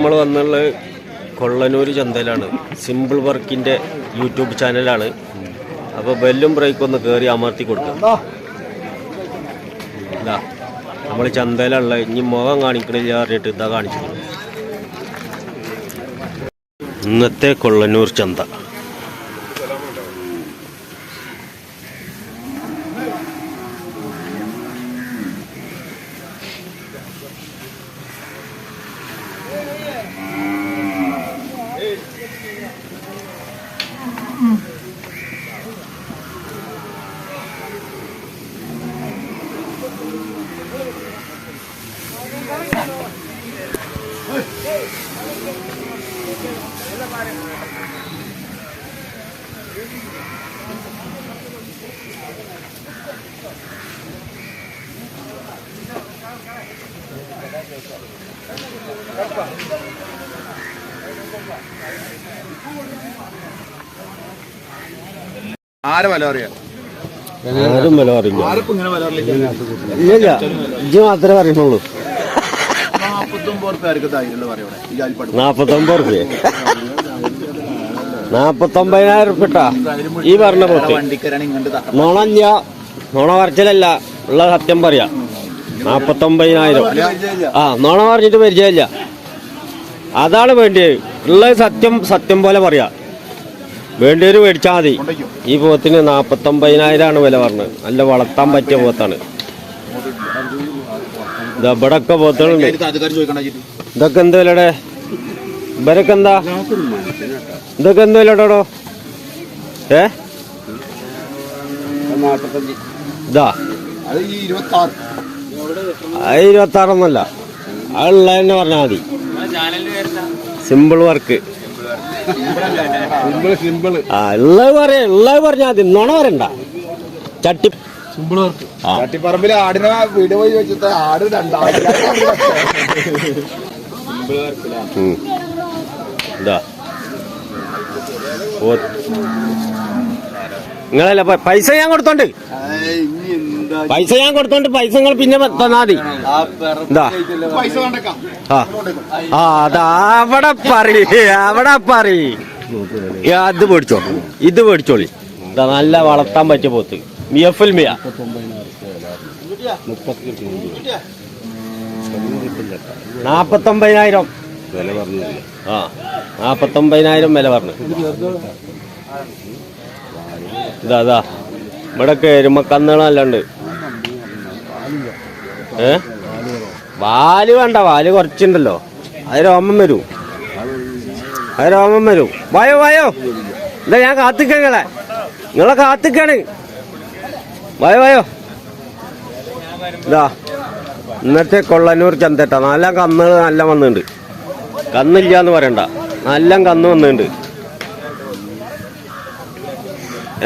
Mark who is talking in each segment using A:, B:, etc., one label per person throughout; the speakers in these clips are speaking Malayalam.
A: നമ്മൾ വന്നുള്ളത് കൊള്ളനൂർ ചന്തയിലാണ്. സിമ്പിൾ വർക്കിന്റെ യൂട്യൂബ് ചാനലാണ് അപ്പോൾ ബെല്ലും ബ്രേക്കും ഒന്ന് കയറി അമർത്തി കൊടുക്കും. ഇതാ നമ്മൾ ചന്തയിലുള്ള ഇനി മുഖം കാണിക്കണില്ല പറഞ്ഞിട്ട് ഇതാ കാണിച്ചു ഇന്നത്തെ കൊള്ളനൂർ ചന്ത.
B: ആരെ വില അറിയാം
A: ആരും വില
B: അറിയില്ല
A: ഇല്ല. ഇജ്ജ് മാത്രമേ പറയുന്നുള്ളൂ.
B: നാപ്പത്തൊമ്പത്
A: നാപ്പത്തൊമ്പതിനായിരം റുപ്യ ഈ പറഞ്ഞ പോത്ത്. നുണഞ്ഞ നോണ പറച്ചിലല്ല ഉള്ള സത്യം പറയാ. നാപ്പത്തൊമ്പതിനായിരം. ആ നോണ പറഞ്ഞിട്ട് പരിചയമില്ല. അതാണ് വേണ്ടിയത്. ഉള്ള സത്യം സത്യം പോലെ പറയാ. വേണ്ടിയൊരു മേടിച്ചാൽ മതി. ഈ പോത്തിന് നാപ്പത്തൊമ്പതിനായിരമാണ് വില പറഞ്ഞത്. നല്ല വളർത്താൻ പറ്റിയ പോത്താണ്. ഇവിടൊക്കെ പോത്തുകളുണ്ട്. ഇതൊക്കെ എന്ത് വിലടെ? ഇവരൊക്കെ എന്താ? ഇതൊക്കെ എന്ത് വിലടോ ഏ? ഇതാ
B: അത് ഈ ഇരുപത്തി ആറ്
A: അത് ഇരുപത്തി ആറൊന്നല്ല അതുള്ള തന്നെ പറഞ്ഞാൽ മതി സിമ്പിൾ വർക്ക്. ആ ഉള്ളത് പറയാ ഉള്ളത് പറഞ്ഞാൽ മതി. നുണ പറയണ്ട. ചട്ടി.
B: ചട്ടിപ്പറമ്പിൽ ആടിനെ വീട് പോയി വെച്ചിട്ട് ആട്
A: ഓ. നിങ്ങളല്ല പൈസ ഞാൻ കൊടുത്തോണ്ട്? പൈസ ഞാൻ കൊടുത്തോണ്ട് പൈസ നിങ്ങൾ പിന്നെ തന്നാ മതി ഇതാ
B: പൈസ കണ്ടേക്കാം
A: ആ. ആ അതാ അവിടെ പറി അവിടെ പറയ്. അത് മേടിച്ചോ ഇത് മേടിച്ചോളി. നല്ല വളർത്താൻ പറ്റിയ പോത്ത്. മിയഫുൽ മിയ. നാപ്പത്തൊമ്പതിനായിരം. ആ നാപ്പത്തൊമ്പതിനായിരം വില പറഞ്ഞു. ഇതാ അതാ ഇവിടൊക്കെ എരുമക്കന്നുകളല്ലാണ്ട് ഏ? വാൽ വേണ്ട വാൽ കുറച്ചുണ്ടല്ലോ. അത് രോമം വരൂ. അത് രോമം വരൂ. വായോ വായോ. എന്താ ഞാൻ കാത്തിക്ക നിങ്ങളെ. കാത്തിക്കാണ്. വായോ വായോ. ഇന്നത്തെ കൊള്ളന്നൂർ ചന്തട്ട. നല്ല കന്ന് നല്ല വന്നിട്ടുണ്ട് കന്നില്ല എന്ന് പറയണ്ട. നല്ല കന്ന് വന്നിട്ടുണ്ട്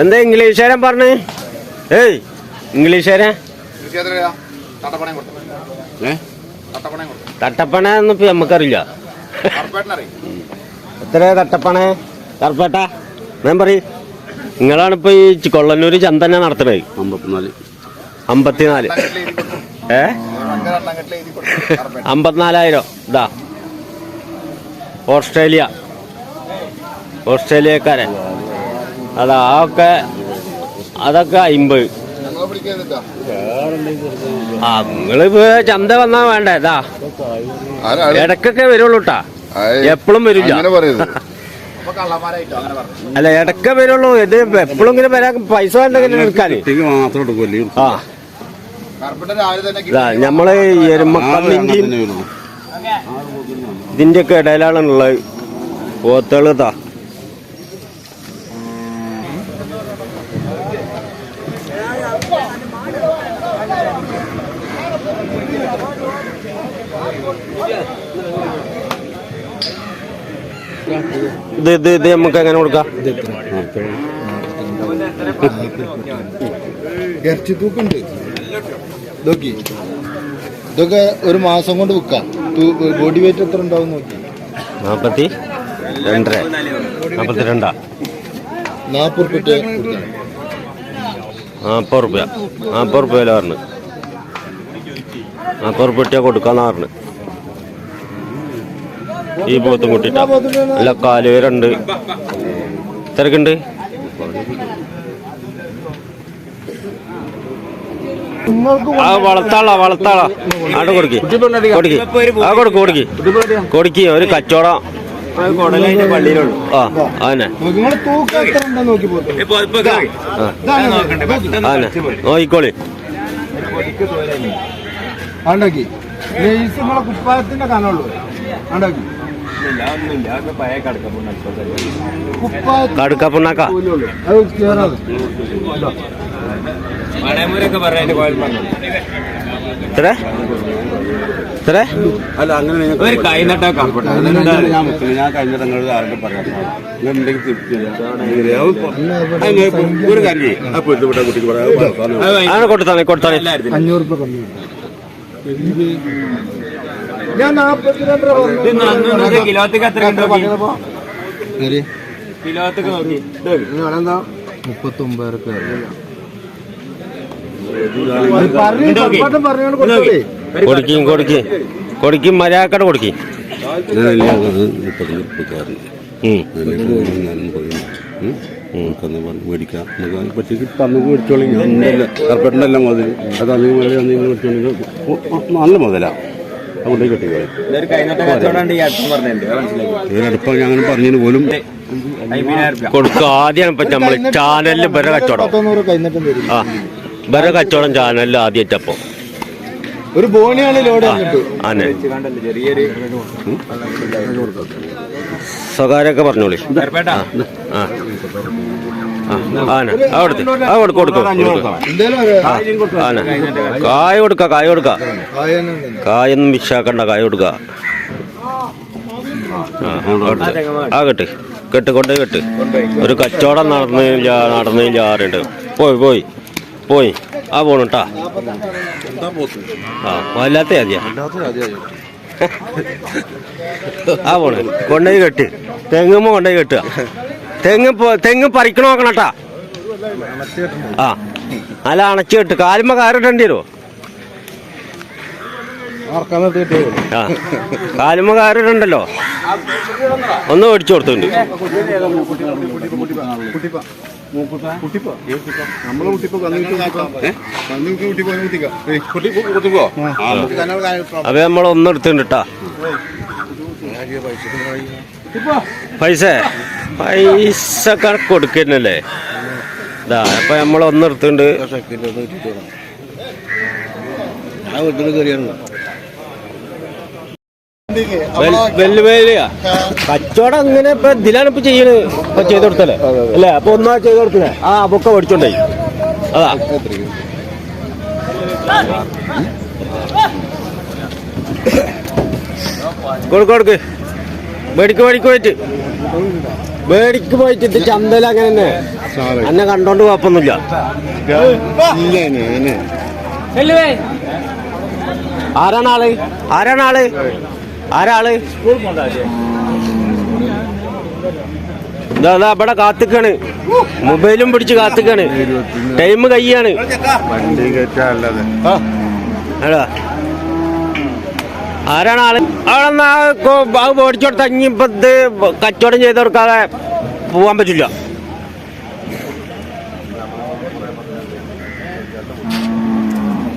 A: എന്താ ഇംഗ്ലീഷുകാരൻ പറഞ്ഞ്? ഏയ് ഇംഗ്ലീഷുകാരൻ? തട്ടപ്പണ എന്ന് ഇപ്പൊ നമുക്കറിയില്ല. എത്ര തട്ടപ്പണ? കറുപ്പേട്ട ഞാൻ പറയും. നിങ്ങളാണ് ഇപ്പൊ ഈ കൊള്ളന്നൂര് ചന്തന്നെ നടത്തണേ.
C: അമ്പത്തിനാല്.
A: അമ്പത്തിനാല്. ഏ. അമ്പത്തിനാലായിരം. ഇതാ. ഓസ്ട്രേലിയ. ഓസ്ട്രേലിയക്കാരൻ അതാ ഒക്കെ അതൊക്കെ
B: പിടിക്കാനിട്ടാ
A: ആ നിങ്ങളിപ്പോ ചന്ത വന്നാ വേണ്ട ഇതാ. ഇടക്കൊക്കെ വരുള്ളൂട്ടാ എപ്പോഴും വരില്ല. അല്ല ഇടക്ക വരുള്ളൂ. ഇത് എപ്പോഴും ഇങ്ങനെ വരാൻ പൈസ വേണ്ടെങ്കിലും എടുക്കാന്. ആ. നമ്മൾ ഈ എരുമക്കന്നിന്റെയും ഇതിന്റെ ഒക്കെ ഇതാ ഇത് നമുക്ക് എങ്ങനെ കൊടുക്കാം?
B: ഇറച്ചി തൂക്കുണ്ട് നോക്കി ഇതൊക്കെ ഒരു മാസം കൊണ്ട് വിൽക്കാം. ബോഡി വെയിറ്റ് എത്ര ഉണ്ടാവും നോക്കി.
A: നാപ്പത്തി രണ്ടര. നാപ്പത്തി രണ്ടാ.
B: നാൽപ്പത് റുപ്യ
A: നാൽപ്പത് റുപ്യ. നാൽപ്പത് റുപ്യ പറഞ്ഞു. നാൽപ്പത് റുപ്യ കൊടുക്കാന്നാ പറഞ്ഞു. ഈ പോത്തും കുട്ടിട്ടാ. നല്ല കാലുവേരുണ്ട് തിരക്കുണ്ട്? ആ വളത്താള വളർത്താളാ. ആടെ കൊടുക്കി. കൊടുക്കി. ആ കൊടുക്ക് കൊടുക്കി. കൊടുക്കി. ഒരു കച്ചവടം. നോക്കിക്കോളി.
B: ആണ്ടാക്കി. കുപ്പായത്തിന്റെ കനുള്ളൂ ആണ്ടാക്കി. കുപ്പായത്തിന്റെ
A: കടുക്ക പുണ്ണാക്ക
B: കൂലിയുള്ളൂ. അത് കേറാതെ
A: ഇത്ര ഇത്ര
C: അല്ല അങ്ങനെ
D: ഒരു കൈ നട്ടാ കംഫർട്ട്
C: ഞാൻ ഞാൻ കഴിഞ്ഞ തങ്ങളോട് ആരുടെ പറയാം ഒരു കാര്യം പൊരുത്തപ്പെട്ട കുട്ടിക്ക് പറയാം.
A: കൊടുത്താണേ കൊടുത്താണേ
B: അഞ്ഞൂറ് രൂപ ഞാൻ പറഞ്ഞു
D: കിലോത്തേക്ക് എത്ര കിലോത്തേക്ക് നോക്കി.
B: എന്താ?
A: കൊടുക്കും കൊടുക്കും. കൊടുക്കും. മര്യാദക്കടെ കൊടുക്കും
C: മേടിക്കാം. നമുക്ക് പറ്റിക്ക് തന്നു മേടിച്ചോളി. കർപ്പറ്റിനെല്ലാം മുതൽ അത് അധികം മേടിച്ചോളി. നല്ല മുതലാണ് അതുകൊണ്ട് കെട്ടിക്കോളി
D: ഇതൊരു കൈ ഈ അടുത്ത് പറഞ്ഞിട്ടുണ്ട്. അത് മനസ്സിലാക്കി.
C: ഇതിനടുപ്പം ഞാൻ അങ്ങനെ പറഞ്ഞതിന് പോലും
A: കൊടുക്കുക ആദ്യം ഇപ്പൊ നമ്മൾ ചാനലിൽ ബര കച്ചവടം ആ ബര കച്ചവടം ചാനലിൽ ആദ്യമായിട്ടപ്പോ
B: ഒരു ബോണിയാണ് ലോഡ്
A: സ്വകാര്യൊക്കെ പറഞ്ഞോളി. ആ. ആന കൊടുത്ത് ആ കൊടുക്കും ആന കായ കൊടുക്ക കായ കൊടുക്ക. കായൊന്നും വിശാക്കണ്ട കായ കൊടുക്ക. ആ, കെട്ട്. കെട്ട് കൊണ്ടേ കെട്ട്. ഒരു കച്ചവടം നടന്നില്ല നടന്നില്ല ആറുണ്ട് പോയി പോയി പോയി. ആ പോണു കേട്ടാ ആ വല്ലാത്ത ആദ്യ ആ പോണ്. കൊണ്ടേ കെട്ട്. തെങ്ങുമ്പോ കൊണ്ടേ കെട്ടുക. തെങ്ങ് തെങ്ങ് പറിക്കണ നോക്കണട്ടാ ആ അല്ല അണച്ചു കെട്ട് കാലുമ്പോ കാറിടേണ്ടി വരുമോ ആ കാലുമ്പോ കാറിടണ്ടല്ലോ ഒന്ന് മേടിച്ചു കൊടുത്തുണ്ട്. അപ്പൊ കേട്ടാ പൈസ. പൈസ കണക്ക് കൊടുക്കുന്നല്ലേ ഇതാ അപ്പൊ നമ്മൾ ഒന്ന് എടുത്തുണ്ട്
B: ഞാൻ വീട്ടിൽ കയറിയാണ്
A: വെല്ലുവിളിയാ. കച്ചവടം അങ്ങനെ ഇപ്പൊ ഇതിലാണ് ഇപ്പൊ ചെയ്യണത് ഇപ്പൊ ചെയ്ത് കൊടുത്തല്ലേ? അല്ലേ? അപ്പൊ ഒന്നാ ചെയ്ത് കൊടുത്തേ ആ അപ്പൊക്കെ പഠിച്ചോണ്ടേ അതാ. കൊടുക്ക്. മേടിക്ക് മേടിക്ക് പോയിട്ട്. മേടിക്ക് പോയിട്ട് ഇത് ചന്തയിൽ അങ്ങനെ തന്നെ. എന്നെ കണ്ടോണ്ട് കുഴപ്പമൊന്നുമില്ല. ആരാണ് ആൾ ആരാണ് ആൾ ആരാൾ? ഇതാ ഇതാ ഇവിടെ കാത്തിക്കാണ്. മൊബൈലും പിടിച്ച് കാത്തിക്കാണ്. ടൈം കയ്യാണ്.
C: വണ്ടി
A: ആരാണ് ആൾ? അവിടെ നിന്ന് ആ കൊ- അത് മേടിച്ചു കൊടുത്ത ഇനിയിപ്പോ ഇത് കച്ചവടം ചെയ്ത് കൊടുക്കാതെ പോവാൻ പറ്റില്ല.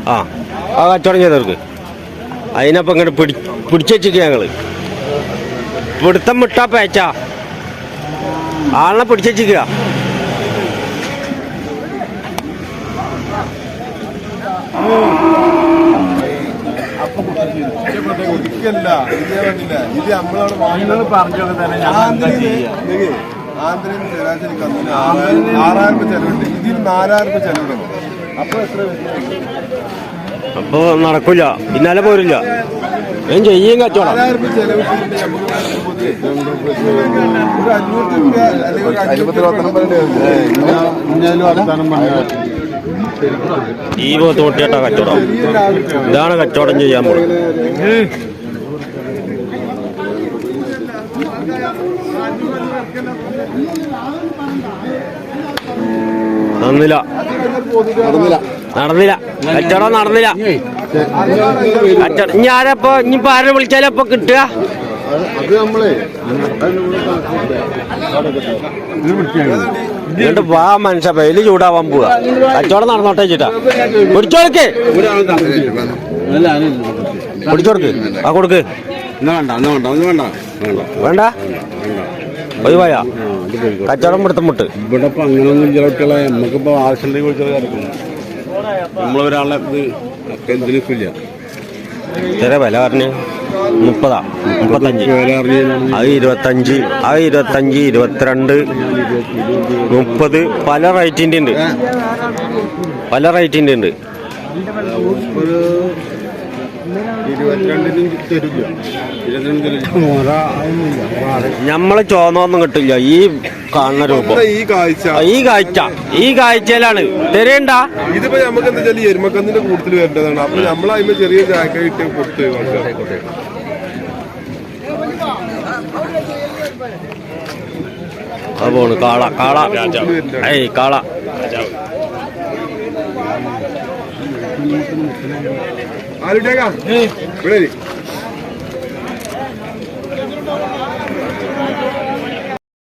A: ആ ആ കച്ചവടം ചെയ്തവർക്ക് അതിനപ്പം ഇങ്ങനെ പിടി പിടിച്ചുവെച്ചിരിക്കുക ഞങ്ങൾ ഞങ്ങൾ. പിടുത്തം വിട്ടാ പേച്ച. ആളിനെ പിടിച്ചു വെച്ചിക്കുക
E: ഒരിക്കല്ല ഇത് വേണ്ടില്ല ഇത് നമ്മളാണ് വാങ്ങുന്നത്
D: പറഞ്ഞത് തന്നെ
E: ആന്ധ്രയിൽ ശരാശരി കന്നിന് ആറായിരം രൂപ ചെലവുണ്ട്. ഇതിൽ നാലായിരം രൂപ ചെലവുണ്ട്. അപ്പൊ എത്ര
A: അപ്പൊ നടക്കില്ല ഇന്നലെ പോരില്ല. ഞാൻ ചെയ്യും കച്ചവടം. ഈ പോത്ത് മുട്ടിയിട്ടാ കച്ചവടം. ഇതാണ് കച്ചവടം ചെയ്യാൻ പോകുന്നത് നടന്നില്ല. നടന്നില്ല. കച്ചവടം നടന്നില്ല. കച്ചവടം ഇനി ആരപ്പോ ഇനിയിപ്പോ ആരെ വിളിച്ചാലും അപ്പൊ കിട്ടുക. എന്നിട്ട് വാ മനുഷ്യ പേര് ചൂടാവാൻ പോവാ. കച്ചവടം നടന്നോട്ടെ ചേട്ടാ. പിടിച്ചോടുക്ക് പിടിച്ചോടുക്ക് ആ കൊടുക്ക്.
C: വേണ്ട വേണ്ട.
A: ഒഴിവായാ? കച്ചവടം പിടുത്തം മുട്ട്
C: ഇവിടെ ഇപ്പൊ അങ്ങനൊന്നും ചില കുട്ടികളെ. ആവശ്യമുണ്ടെങ്കിൽ കിടക്കും നമ്മളൊരാളെ ഇത് എന്തിനും ഇല്ല.
A: ചെറിയ വില പറഞ്ഞ് മുപ്പതാ മുപ്പത്തഞ്ച്. അത് ഇരുപത്തഞ്ച് അത് ഇരുപത്തഞ്ച് ഇരുപത്തിരണ്ട് മുപ്പത് പല റേറ്റിന്റെ ഉണ്ട്. പല റേറ്റിന്റെ ഉണ്ട്. നമ്മളെ ചോന്നൊന്നും കിട്ടില്ല. ഈ കാണുന്ന രൂപം.
E: ഈ കാഴ്ച.
A: ഈ കാഴ്ച. ഈ കാഴ്ചയിലാണ്. തരേണ്ട
E: ഇതിപ്പോ നമുക്ക് എന്താ വെച്ചാൽ എരുമക്കന്നിന്റെ കൂടുതൽ വരേണ്ടതാണ്. അപ്പൊ നമ്മൾ അതിന് ചെറിയ ചാക്ക കൊടുത്തു കൊടുത്ത് ആൾക്കാരെ.
A: അത് കാള കാള. ഏയ് കാള.
E: ಆರು ಬಿಡಲಿ